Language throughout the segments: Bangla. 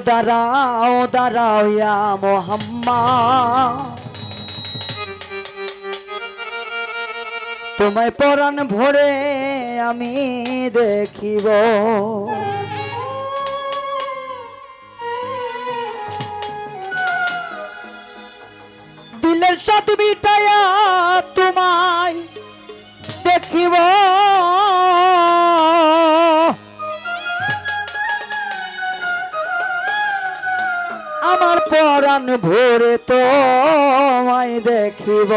দাঁড়াও দাঁড়াও ইয়া মোহাম্মদ। তোমায় পরাণ ভরে আমি দেখিব। দিলের সাথ বিটায়া তোমায় দেখিব। পরাণ ভরে তোমায় দেখিব।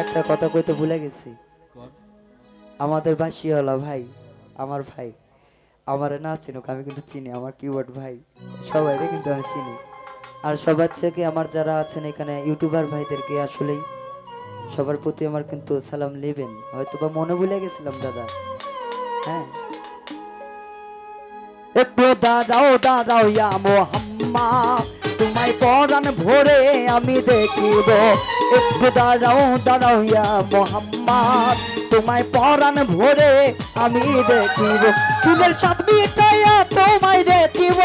একটা কথা কইতে ভুলে গেছি। আমাদের বাসিওয়ালা ভাই আমার ভাই আমার না চিনুক আমি কিন্তু চিনি আমার কিবোর্ড ভাই সবাই কিন্তু আমি চিনি। আর সবার থেকে আমার যারা আছেন এখানে ইউটিউবার ভাইদেরকে আসলেই সবার প্রতি আমার কিন্তু সালাম নেবেন। হয়তো বা মনে ভুলে গেছিলাম দাদা। হ্যাঁ? একটু দাদাও দাদাও ইয়া মোহাম্মা তোমায় পরাণ ভরে আমি দেখিব। একটু দাঁড়াও দাঁড়াও ইয়া মোহাম্মদ। তোমায় পরাণ ভরে আমি দেখিব। চুলের সাত মিটাইয়া তোমায় দেখিব।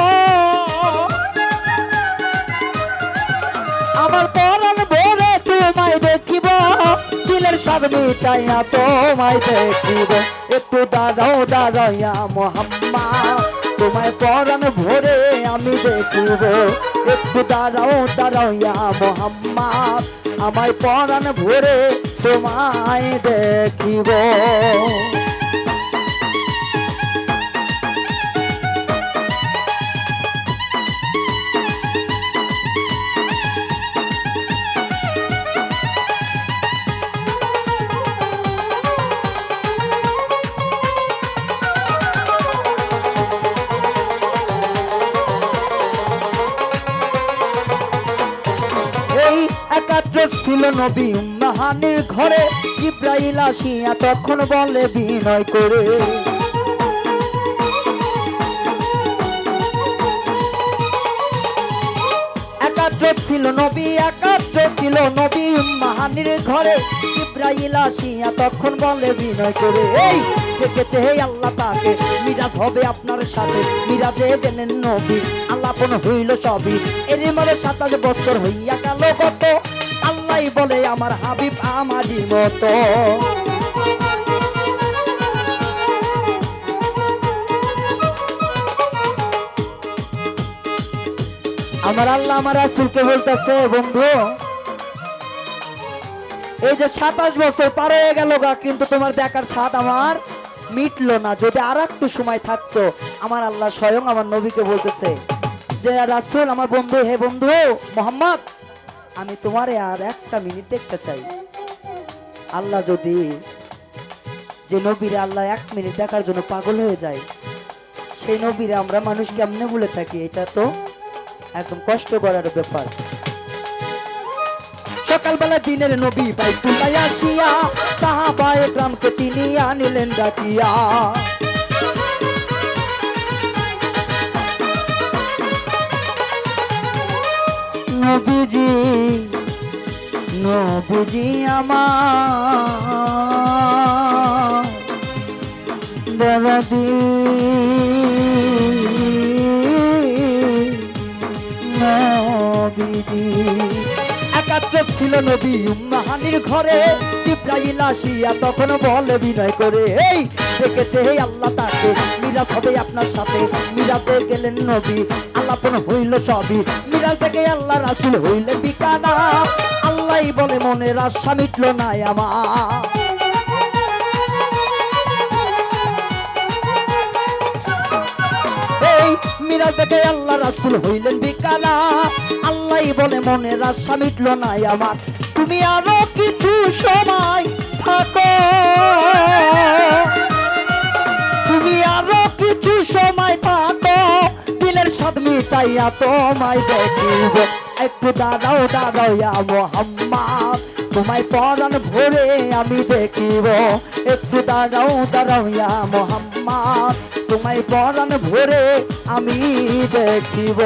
আমার পরাণ ভরে তোমায় দেখিব। দিলের সব মিটাইয়া তোমায় দেখিব। একটু দাঁড়াও দাঁড়াইয়া মোহাম্মা তোমায় পরাণ ভরে আমি দেখব। একটু দাঁড়াও দাঁড়াও ইয়া মোহাম্মদ। আমায় পরাণ ভরে তোমায় দেখিব। একাত্র ছিল নবী উম্মাহানির ঘরে ইব্রাহিল আসিয়া তখন বলে বিনয় করে। ছিল নবী, একাত্র ছিল নবী উম্মাহানির ঘরে। ইব্রাহিল আসিয়া তখন বলে বিনয় করে, এই, দেখেছে হে আল্লাহ তাকে। মিরাজ হবে আপনার সাথে। মিরাজে গেলেন নবী। আল্লাপন হইল সবই। এরই মনে সাতাশ বছর হইয়া গেল কত আল্লাহ বলে আমার হাবিব আমারই মতো। আমার আল্লাহ আমার রাসুলকে বলতেছে, বন্ধু, এই যে সাতাশ বছর পার হয়ে গেল গা, কিন্তু তোমার দেখার স্বাদ আমার মিটলো না। যদি আর একটু সময় থাকতো, আমার আল্লাহ স্বয়ং আমার নবীকে বলতেছে যে, রাসুল, আমার বন্ধু, হে বন্ধু, মোহাম্মদ আমি তোমারে আর একটা মিনিট দেখতে চাই। আল্লাহ যদি যে নবীরে আল্লাহ এক মিনিট দেখার জন্য পাগল হয়ে যায়, সেই নবীরে আমরা মানুষ কেমনে বলে থাকি? এটা তো একদম কষ্ট করার ব্যাপার। সকালবেলা দিনের নবী বাইতুল্লাহ আসিয়া সাহাবা গ্রামকে তিনি আনিলেন ডাকিয়া। নবীজি নবীজি আমার। দরদি নবীজি। একাত্র ছিল নবী উম্মাহানির ঘরে ইব্রাহিল আসিয়া তখন বলে বিনয় করে, এই, দেখেছে হে আল্লাহ তাকে, মিরাজ হবে আপনার সাথে, মিরাজে গেলেন নবী আল্লাপন হইল সবই মিরাজ থেকে আল্লাহ রাসুল হইলেন বিকানা আল্লাহ বলে মনের আশা মিটল না আমার। মিরাজ আল্লাহ রাসুল হইলেন বিকানা আল্লাহ বলে মনের আশা মিটল না আমার। তুমি আরও কিছু সময় থাকো। তুমি আরও কিছু দিলের স্বাদ মিটাইয়া তোমায় দেখিব। একটু দাঁড়াও দাঁড়াও ইয়া মোহাম্মদ। তোমায় পরাণ ভরে আমি দেখিব। একটু দাঁড়াও দাঁড়াও ইয়া মোহাম্মদ। তোমায় পরাণ ভরে আমি দেখিব।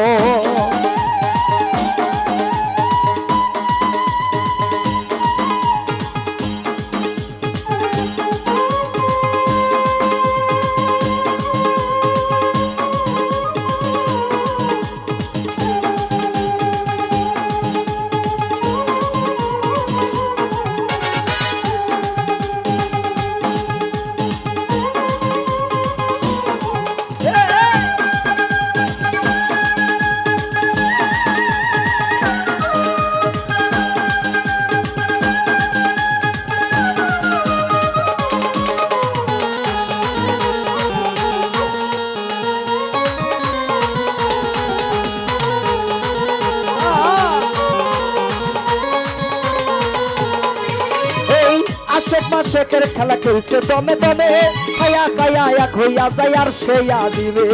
আশেকের খেলা খেলছে দমে দমে। খায়া কায়া এক হইয়া যায় আর সেয়া দিবে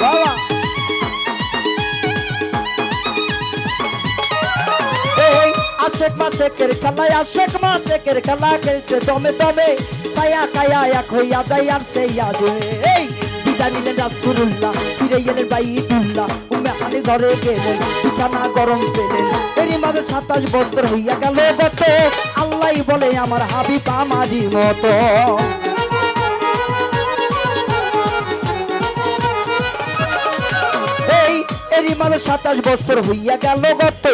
বাবা। আশেক মাসেকের খেলায়, আশেক মাসেকের খেলা খেলছে দমে দমে। কায়া কায়া এক হইয়া যায় আর সেইয়া দিবে এই বিদায় নিলেন রাসুল্লাহ ফিরে গেলেন বাইদুল্লাহ। হানি ঘরে গেলেন বিছানা গরম পেলেন এরই মাঝে সাতাশ বছর হইয়া গেল গত আল্লাহ বলে, আমার হাবিব আমারই মতো। সাতাশ বছর হইয়া গেল গত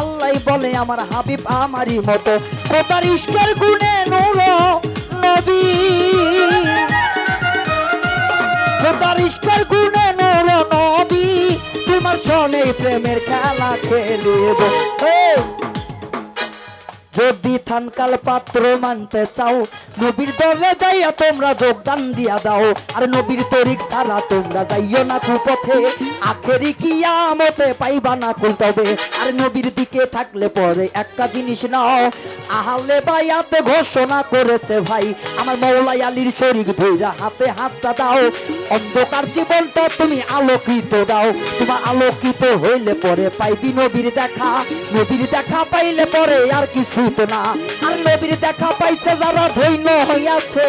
আল্লাহ বলে, আমার হাবিব আমারই মতো। খোদার ইস্কের গুণে নূর নবী। সনে প্রেমের খেলা খেলিব। এই, যদি থানকাল পাত্র মানতে চাও নবীর দলে যাইয়া তোমরা যোগদান দিয়া দাও। আর নবীর তরিক ছাড়া তোমরা যাইও না কুপথে। আখেরি কিয়ামতে পাইবা না কুল তবে। আর নবীর দিকে থাকলে পরে একটা জিনিস নাও। আহালে বাইয়াতে ঘোষণা করেছে ভাই, আমার মৌলাই আলীর শরীর ধইরা হাতে হাতটা দাও। অন্ধকার জীবনটা তুমি আলোকিত দাও। তোমার আলোকিত হইলে পরে পাইবি নবীর দেখা। নবীর দেখা পাইলে পরে আর কিছু তো না। আর নবীর দেখা পাইছে যারা ধৈন্য হইয়াছে।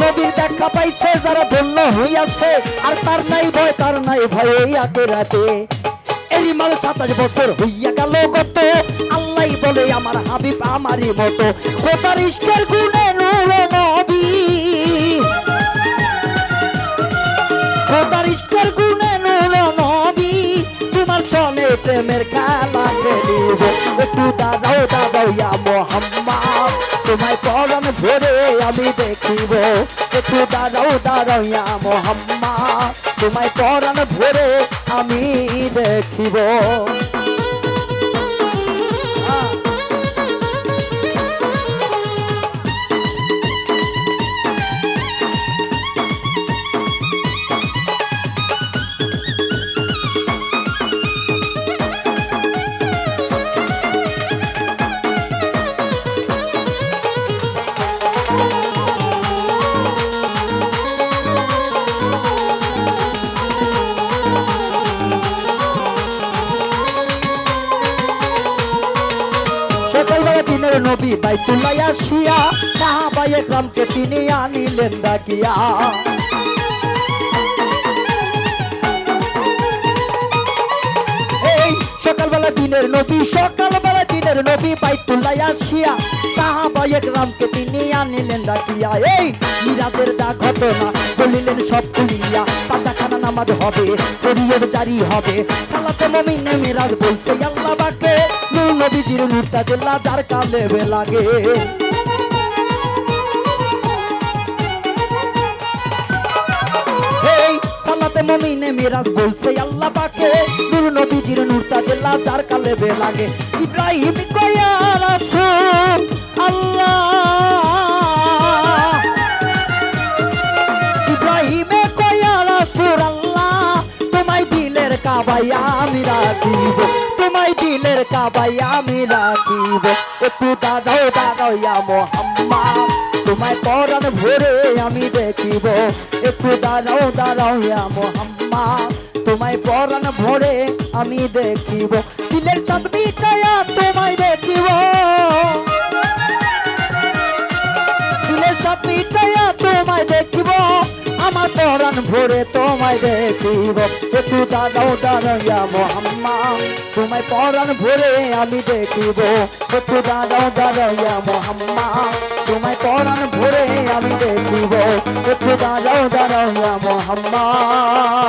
নবীর দেখা পাইছে, যারা ধন্য হইয়াছে, আর তার নাই ভয়, তার নাই ভয় এই আগে রাতে। এরই মাল সাতাশ বছর হইয়া গেল গত। আল্লাহ বলে, আমার হাবিব আমারই মতো। কোথার ইষ্টের গুণে নূর নবী। খোদার ইষ্টের গুণে নূর নবী। তোমার সনে প্রেমের খেলা খেলিব। তোমায় পরম ভরে আমি দেখিব। একটু দাঁড়াও দাঁড়াও ইয়া মোহাম্মদ তোমায় পরম ভরে আমি দেখিব। সকালবেলা দিনের নবী বাইতুল্লাহ আসিয়া সাহাবাই একরামকে তিনি আনিলেন ডাকিয়া। এই সকালবেলা দিনের নবী, সকালবেলা দিনের নবী বাইতুল্লাহ আসিয়া সাহাবাই একরামকে তিনি আনিলেন ডাকিয়া। এই মিরাজের যা ঘটনা বলিলেন সব খুলিয়া পাচাখানা নামাজ হবে, শরীয়ত জারি হবে। সালাতে মমিনে মিরাজ বলছে, আল্লাহ বাকে মুখটা জেলা যার কালে লাগে। মমিনে মিরাজ বলছে আল্লাহ পাকে নূর নবীজির নূরটা জেলা যার কালে লাগে। ইব্রাহিম কয়া কাবাই আমি রাখিব। তোমায় দিলের কাবাই আমি রাখিব। একটু দাদাও দাদাও ইয়া মোহাম্মদ তোমায় পরাণ ভরে আমি দেখিব। একটু দাঁড়াও দাঁড়াও ইয়া মোহাম্মদ তোমায় পরাণ ভরে আমি দেখিব। দিলের চাঁদ বিটায়া তোমায় দেখিব। পরাণ ভরে তোমায় দেখিব। একটু দাদাও দাঁড়াইয়া মোহাম্মা, তোমায় পরাণ ভরে আমি দেখিব। একটু দাদাও দাঁড়াইয়া মোহাম্মা, তোমায় পরাণ ভরে আমি দেখিব। একটু দাদাও দাঁড়াইয়া মোহাম্মদ